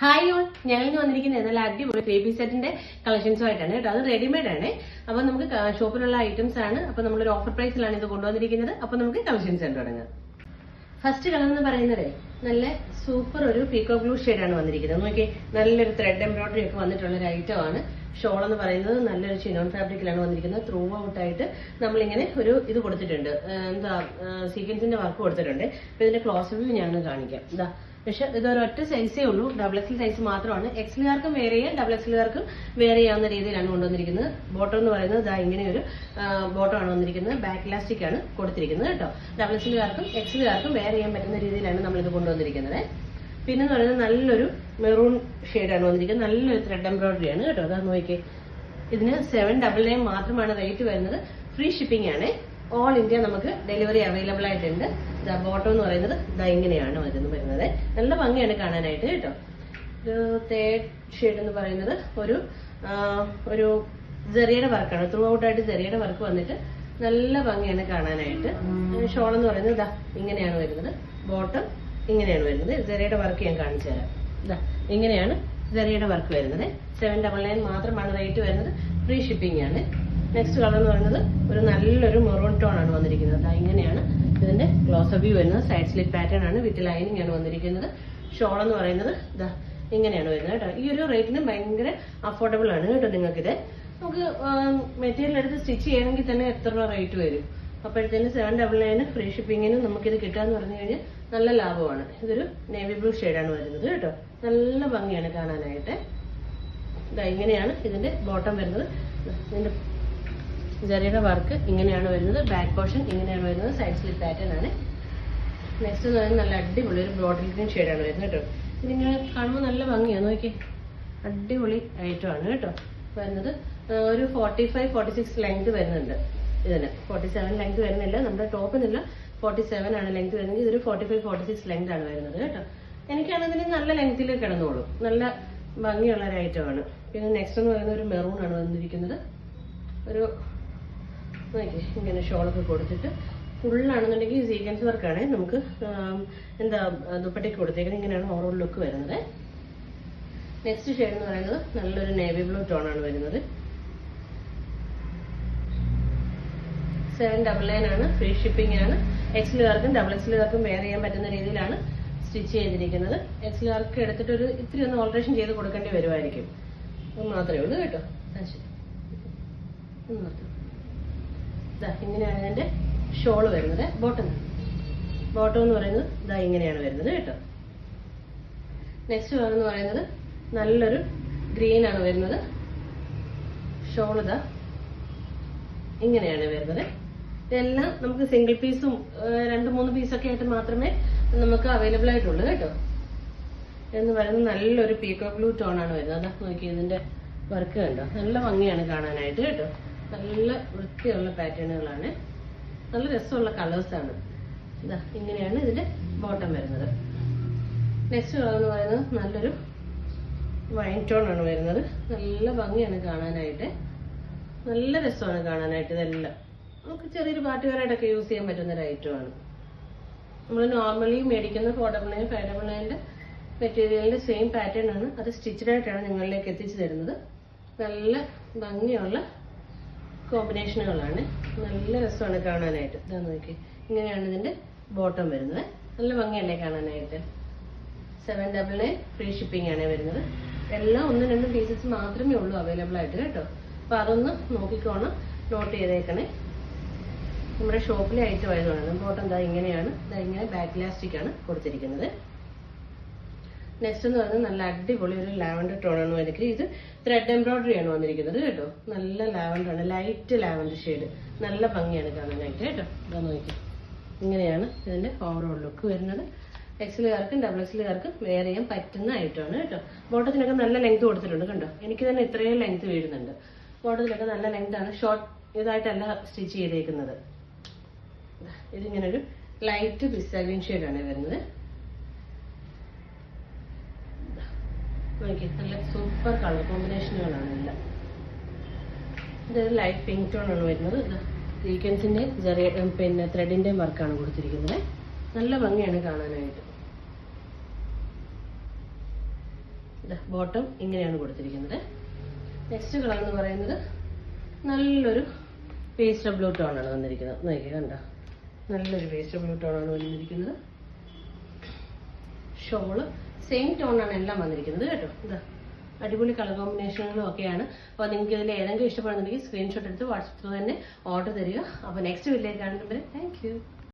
Hi all ഞങ്ങൾ വന്നിരിക്കുന്നത് നല്ല അടിപൊളി ബേബി സെറ്റിന്റെ കളക്ഷൻസുമായിട്ടാണ് കേട്ടോ. അത് റെഡിമെയ്ഡ് ആണ്. അപ്പൊ നമുക്ക് ഷോപ്പിലുള്ള ഐറ്റംസ് ആണ്. അപ്പൊ നമ്മളൊരു ഓഫർ പ്രൈസിലാണ് ഇത് കൊണ്ടുവന്നിരിക്കുന്നത്. അപ്പൊ നമുക്ക് കളക്ഷൻസ് കണ്ടു തുടങ്ങാം. ഫസ്റ്റ് കളർ എന്ന് പറയുന്നത് നല്ല സൂപ്പർ ഒരു പീക്കോ ബ്ലൂ ആണ് വന്നിരിക്കുന്നത്. നോക്കി നല്ലൊരു ത്രെഡ് എംബ്രോയിഡറി ഒക്കെ വന്നിട്ടുള്ള ഒരു ഐറ്റം ആണ്. ഷോൾ എന്ന് പറയുന്നത് നല്ലൊരു ചിനോൺ ഫാബ്രിക്കിലാണ് വന്നിരിക്കുന്നത്. ത്രൂ ഔട്ട് ആയിട്ട് നമ്മളിങ്ങനെ ഒരു ഇത് കൊടുത്തിട്ടുണ്ട്. എന്താ സീക്വൻസിന്റെ വർക്ക് കൊടുത്തിട്ടുണ്ട്. അപ്പൊ ഇതിന്റെ ക്ലോസ് വ്യൂ ഞാൻ കാണിക്കാം. ഇതാ പക്ഷെ ഇതൊരൊറ്റ സൈസേ ഉള്ളൂ. ഡബിൾ എക്സൽ സൈസ് മാത്രമാണ്. എക്സലുകാർക്കും വേറെ ചെയ്യാം. ഡബിൾ എക്സലുകാർക്കും വേറെ ചെയ്യാവുന്ന രീതിയിലാണ് കൊണ്ടുവന്നിരിക്കുന്നത്. ബോട്ടം എന്ന് പറയുന്നത് ഇതാ ഇങ്ങനെ ഒരു ബോട്ടം ആണ് വന്നിരിക്കുന്നത്. ബാക്ക് ഇലാസ്റ്റിക് ആണ് കൊടുത്തിരിക്കുന്നത് കേട്ടോ. ഡബിൾ എക്സലുകാർക്കും എക്സലുകാർക്കും വേറെ ചെയ്യാൻ പറ്റുന്ന രീതിയിലാണ് നമ്മൾ ഇത് കൊണ്ടുവന്നിരിക്കുന്നത്. പിന്നെ എന്ന് പറയുന്നത് നല്ലൊരു മെറൂൺ ആണ് വന്നിരിക്കുന്നത്. നല്ലൊരു ത്രെഡ് എംബ്രോയിഡറി ആണ് കേട്ടോ. അതാ നോക്കിയേ. ഇതിന് സെവൻ ഡബിൾ നയൻ മാത്രമാണ് റേറ്റ് വരുന്നത്. ഫ്രീ ഷിപ്പിംഗ് ആണ്. ഓൾ ഇന്ത്യ നമുക്ക് ഡെലിവറി അവൈലബിൾ ആയിട്ടുണ്ട്. ഇതാ ബോട്ടം എന്ന് പറയുന്നത് ഇതാ ഇങ്ങനെയാണ് വരുന്നത് വരുന്നത്. നല്ല ഭംഗിയാണ് കാണാനായിട്ട് കേട്ടോ. ഒരു തേർഡ് ഷെയ്ഡ് എന്ന് പറയുന്നത് ഒരു ഒരു ജെറിയുടെ വർക്കാണ് ത്രൂ ഔട്ട് ആയിട്ട് ജെറിയുടെ വർക്ക് വന്നിട്ട് നല്ല ഭംഗിയാണ് കാണാനായിട്ട്. ഷോൾ എന്ന് പറയുന്നത് ഇതാ ഇങ്ങനെയാണ് വരുന്നത്. ബോട്ടം ഇങ്ങനെയാണ് വരുന്നത്. ജെറിയുടെ വർക്ക് ഞാൻ കാണിച്ചു തരാം. ഇതാ ഇങ്ങനെയാണ് ജെറിയുടെ വർക്ക് വരുന്നത്. സെവൻ ഡബിൾ നയൻ മാത്രമാണ് റേറ്റ് വരുന്നത്. ഫ്രീ ഷിപ്പിംഗ് ആണ്. നെക്സ്റ്റ് കളർ എന്ന് പറയുന്നത് ഒരു നല്ലൊരു മെറൂൺ ടോൺ ആണ് വന്നിരിക്കുന്നത്. ഇങ്ങനെയാണ് ഇതിന്റെ ക്ലോസ് വ്യൂ വരുന്നത്. സൈഡ് സ്ലിപ്പ് പാറ്റേൺ ആണ്. വിത്ത് ലൈനിങ് ആണ് വന്നിരിക്കുന്നത്. ഷോൾ എന്ന് പറയുന്നത് ഇതാ ഇങ്ങനെയാണ് വരുന്നത് കേട്ടോ. ഈ ഒരു റേറ്റിന് ഭയങ്കര അഫോർഡബിൾ ആണ് കേട്ടോ നിങ്ങൾക്ക് ഇത് നമുക്ക് മെറ്റീരിയൽ എടുത്ത് സ്റ്റിച്ച് ചെയ്യണമെങ്കിൽ തന്നെ എത്ര രൂപ റേറ്റ് വരും? അപ്പോഴത്തേന് സെവൻ ഡബിൾ നയന് ഫ്രീ ഷിപ്പിങ്ങിനും നമുക്കിത് കിട്ടാന്ന് പറഞ്ഞു കഴിഞ്ഞാൽ നല്ല ലാഭമാണ്. ഇതൊരു നേവി ബ്ലൂ ഷെയ്ഡാണ് വരുന്നത് കേട്ടോ. നല്ല ഭംഗിയാണ് കാണാനായിട്ട്. ഇതാ ഇങ്ങനെയാണ് ഇതിന്റെ ബോട്ടം വരുന്നത്. ഇതിന്റെ ജറിയുടെ വർക്ക് ഇങ്ങനെയാണ് വരുന്നത്. ബാക്ക് പോർഷൻ ഇങ്ങനെയാണ് വരുന്നത്. സൈഡ് സ്ലിപ്പ് പാറ്റേൺ ആണ്. നെക്സ്റ്റ് എന്ന് പറയുന്നത് നല്ല അടിപൊളി ഒരു ബ്രോഡിൽ ഗ്രീൻ ഷെയ്ഡാണ് വരുന്നത് കേട്ടോ. ഇതിങ്ങനെ കാണുമ്പോൾ നല്ല ഭംഗിയാണ് നോക്കി അടിപൊളി ഐറ്റം ആണ് കേട്ടോ. വരുന്നത് ഒരു forty five forty six length വരുന്നുണ്ട്. ഇതിന്. ഫോർട്ടി സെവൻ ലെങ്ത് വരുന്നില്ല. നമ്മുടെ ടോപ്പിനില്ല ഫോർട്ടി സെവൻ ആണ് ലെങ്ത് വരുന്നത്. ഇതൊരു forty five forty six length ആണ് വരുന്നത് കേട്ടോ. എനിക്കാണെങ്കിൽ നല്ല ലെങ്ത്തിൽ കിടന്നോളും. നല്ല ഭംഗിയുള്ള ഒരു ഐറ്റം ആണ്. പിന്നെ നെക്സ്റ്റ് എന്ന് പറയുന്നത് ഒരു മെറൂൺ ആണ് വന്നിരിക്കുന്നത്. ഒരു നോക്കി ഇങ്ങനെ ഷോളൊക്കെ കൊടുത്തിട്ട് ഫുള്ളാണെന്നുണ്ടെങ്കിൽ സീക്വൻസ് വർക്കാണ്. നമുക്ക് എന്താ ദുപ്പട്ടയ്ക്ക് കൊടുത്തേക്കുന്നത്. ഇങ്ങനെയാണ് ഓവറോൾ ലുക്ക് വരുന്നത്. നെക്സ്റ്റ് ഷെയ്ഡ് എന്ന് പറയുന്നത് നല്ലൊരു നേവി ബ്ലൂ ടോൺ ആണ് വരുന്നത്. സെവൻ ഡബിൾ നയൻ ആണ്. ഫ്രീ ഷിപ്പിംഗ് ആണ്. എക്സിലുകാർക്കും ഡബിൾ എക്സിലുകാർക്കും വെയർ ചെയ്യാൻ പറ്റുന്ന രീതിയിലാണ് സ്റ്റിച്ച് ചെയ്തിരിക്കുന്നത്. എക്സിലുകാർക്ക് എടുത്തിട്ട് ഒരു ഇത്തിരി ഒന്ന് ഓൾട്രേഷൻ ചെയ്ത് കൊടുക്കേണ്ടി വരുമായിരിക്കും. മാത്രമേ ഉള്ളൂ കേട്ടോ. ശരി. ദാ ഇങ്ങനെയാണ് ഇതിന്റെ ഷോൾ വരുന്നത്. ബോട്ടം ബോട്ടം എന്ന് പറയുന്നത് ഇതാ ഇങ്ങനെയാണ് വരുന്നത് കേട്ടോ. നെക്സ്റ്റ് എന്ന് പറയുന്നത് നല്ലൊരു ഗ്രീൻ ആണ് വരുന്നത്. ഷോൾ ഇതാ ഇങ്ങനെയാണ് വരുന്നത്. ഇതെല്ലാം നമുക്ക് സിംഗിൾ പീസും രണ്ട് മൂന്ന് പീസൊക്കെ ആയിട്ട് മാത്രമേ നമുക്ക് അവൈലബിൾ ആയിട്ടുള്ളൂ കേട്ടോ. എന്ന് പറയുന്നത് നല്ലൊരു പീക്കോ ബ്ലൂ ടോൺ ആണ് വരുന്നത്. നോക്കി ഇതിന്റെ വർക്ക് കണ്ടോ? നല്ല ഭംഗിയാണ് കാണാനായിട്ട് കേട്ടോ. നല്ല വൃത്തിയുള്ള പാറ്റേണുകളാണ്. നല്ല രസമുള്ള കളേഴ്സ് ആണ്. ഇതാ ഇങ്ങനെയാണ് ഇതിന്റെ ബോട്ടം വരുന്നത്. നെക്സ്റ്റ് കളർ എന്ന് പറയുന്നത് നല്ലൊരു വൈൻ ടോൺ ആണ് വരുന്നത്. നല്ല ഭംഗിയാണ് കാണാനായിട്ട്. നല്ല രസമാണ് കാണാനായിട്ട് ഇതെല്ലാം. നമുക്ക് ചെറിയൊരു പാട്ടുകാരായിട്ടൊക്കെ യൂസ് ചെയ്യാൻ പറ്റുന്ന ഒരു ഐറ്റമാണ് നമ്മൾ നോർമലി മേടിക്കുന്ന ഫോട്ടോ ഫൈഡബിളിന്റെ മെറ്റീരിയലിന്റെ സെയിം പാറ്റേൺ ആണ്. അത് സ്റ്റിച്ചഡായിട്ടാണ് നിങ്ങളിലേക്ക് എത്തിച്ചു തരുന്നത്. നല്ല ഭംഗിയുള്ള കോമ്പിനേഷനുകളാണ്. നല്ല രസമാണ് കാണാനായിട്ട്. ഇതാ നോക്കി ഇങ്ങനെയാണ് ഇതിന്റെ ബോട്ടം വരുന്നത്. നല്ല ഭംഗിയല്ലേ കാണാനായിട്ട്. Seven double nine free shipping ആണ് വരുന്നത്. എല്ലാം ഒന്നും രണ്ടും പീസസ് മാത്രമേ ഉള്ളൂ അവൈലബിൾ ആയിട്ട് കേട്ടോ. അപ്പൊ അതൊന്ന് നോക്കിക്കോണം. നോട്ട് ചെയ്തേക്കണേ. നമ്മുടെ ഷോപ്പിലെ ഐറ്റം ആയതുകൊണ്ടാണ്. ബോട്ടം ഇതാ ഇങ്ങനെയാണ്. ഇതാ ഇങ്ങനെ ബാക്ക് ഇലാസ്റ്റിക് ആണ് കൊടുത്തിരിക്കുന്നത്. നെക്സ്റ്റ് എന്ന് പറയുന്നത് നല്ല അടിപൊളി ഒരു ലാവൻഡർ ടോൺ ആണ് വന്നിരിക്കുന്നത് ഇത് ത്രെഡ് എംബ്രോയിഡറി ആണ് വന്നിരിക്കുന്നത് കേട്ടോ. നല്ല ലാവൻഡർ ആണ് ലൈറ്റ് ലാവൻഡർ ഷെയ്ഡ് നല്ല ഭംഗിയാണ് കാണാനായിട്ട് കേട്ടോ. ഇതാ നോക്കി ഇങ്ങനെയാണ് ഇതിന്റെ ഓവറോൾ ലുക്ക് വരുന്നത്. എക്സിലുകാർക്കും ഡബിൾ എക്സിലുകാർക്കും വെയർ ചെയ്യാൻ പറ്റുന്ന ഐറ്റമാണ് കേട്ടോ. ബോട്ടത്തിനൊക്കെ നല്ല ലെങ്ത് കൊടുത്തിട്ടുണ്ട് കണ്ടോ? എനിക്ക് തന്നെ ഇത്രയും ലെങ്ത് വീഴുന്നുണ്ട്. ബോട്ടത്തിലൊക്കെ നല്ല ലെങ്ത് ആണ്. ഷോർട്ട് ഇതായിട്ടല്ല സ്റ്റിച്ച് ചെയ്തേക്കുന്നത്. ഇതിങ്ങനെ ഇതിങ്ങനൊരു ലൈറ്റ് പിസ്താഗ്രീൻ ഷെയ്ഡാണ് വരുന്നത്. നല്ല സൂപ്പർ കളർ കോമ്പിനേഷനുകളാണ് എല്ലാം. ഇതൊരു ലൈറ്റ് പിങ്ക് ടോൺ ആണ് വരുന്നത്. സീക്വൻസിന്റെ ചെറിയ പിന്നെ ത്രെഡിന്റെ വർക്കാണ് കൊടുത്തിരിക്കുന്നത്. നല്ല ഭംഗിയാണ് കാണാനായിട്ട്. ബോട്ടം ഇങ്ങനെയാണ് കൊടുത്തിരിക്കുന്നത്. നെക്സ്റ്റ് കളർ എന്ന് പറയുന്നത് നല്ലൊരു പേസ്റ്റ് ബ്ലൂ ടോണാണ് വന്നിരിക്കുന്നത്. നോക്കി കണ്ടോ? നല്ലൊരു പേസ്റ്റ് ബ്ലൂ ടോണാണ് വന്നിരിക്കുന്നത്. ഷോൾ സെയിം ടോണാണ് എല്ലാം വന്നിരിക്കുന്നത് കേട്ടോ. ഇതാ അടിപൊളി കളർ കോമ്പിനേഷനുകളും ഒക്കെയാണ്. അപ്പോൾ നിങ്ങൾക്ക് ഇതിൽ ഏതെങ്കിലും ഇഷ്ടപ്പെടുന്നുണ്ടെങ്കിൽ സ്ക്രീൻഷോട്ട് എടുത്ത് വാട്സപ്പ് തന്നെ ഓർഡർ തരിക. അപ്പോൾ നെക്സ്റ്റ് വീട്ടിലേക്ക് കാണുന്നവരെ താങ്ക്